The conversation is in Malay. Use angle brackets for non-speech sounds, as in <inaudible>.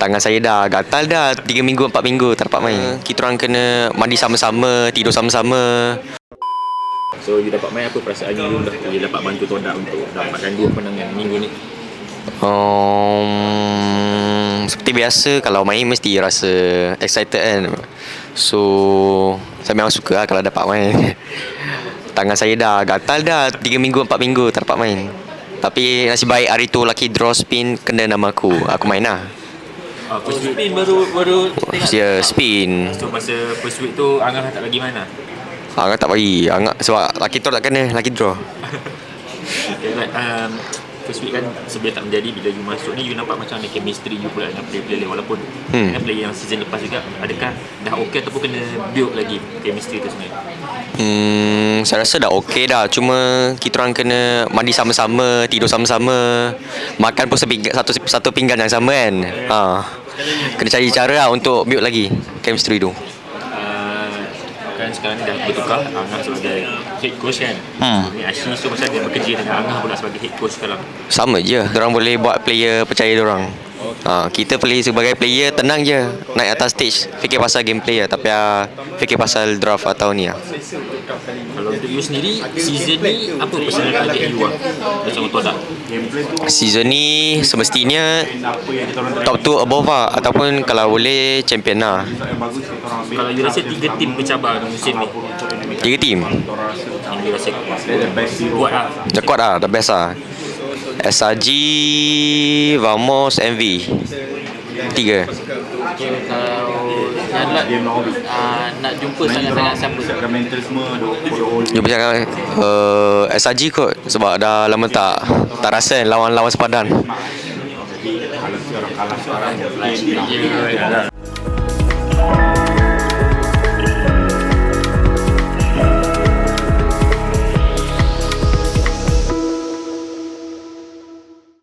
Tangan saya dah gatal dah 3 minggu 4 minggu tak dapat main. Kita orang kena mandi sama-sama, tidur sama-sama. So you dapat main apa perasaan you dah you dapat bantu Todak untuk dapatkan dua kemenangan minggu ni Um, seperti biasa kalau main mesti rasa excited kan. So saya memang suka lah kalau dapat main. <laughs> Tangan saya dah gatal dah 3 minggu 4 minggu tak dapat main. Tapi nasib baik hari tu lucky draw spin kena nama aku. Aku main lah. First week Spin baru baru tengok. Dia spin. So masa first week tu Angah tak lagi mana Angah tak bagi. Angah sebab lucky draw tak kena, lucky draw. okay, right. um, First week kan sebelum tak menjadi Bila you masuk ni You nampak macam ada chemistry you pula Dengan player-player lain Walaupun Hmm. dengan player yang season lepas juga Adakah dah okay Ataupun kena build lagi Chemistry tu sebenarnya Hmm, saya rasa dah okey dah. Cuma kita orang kena mandi sama-sama, tidur sama-sama. Makan pun sepinggan, satu satu pinggan yang sama kan. Ha. Kena cari cara lah untuk build lagi chemistry tu. Uh, Kan sekarang ni dah bertukar Angah sebagai head coach kan Hmm. Ni Ashi so macam dia bekerja dengan Angah pula sebagai head coach sekarang Sama je. Orang boleh buat player percaya orang. Ha, kita play sebagai player tenang je naik atas stage fikir pasal gameplay lah tapi ah, fikir pasal draft atau ni lah. You sendiri Season ni Apa personal target you lah Bersama Todak Season ni semestinya top 2 above lah ataupun kalau boleh champion lah. Kalau you rasa tiga tim bercabar dalam musim ni? Tiga team. Yang you rasa kuat lah. Dah kuat lah, dah best lah. SRG, Vamos, MV Tiga. Kalau Nadlat uh, nak jumpa sangat-sangat siapa? Jumpa cakap uh, SRG kot Sebab dah lama tak Tak rasa lawan-lawan sepadan. Player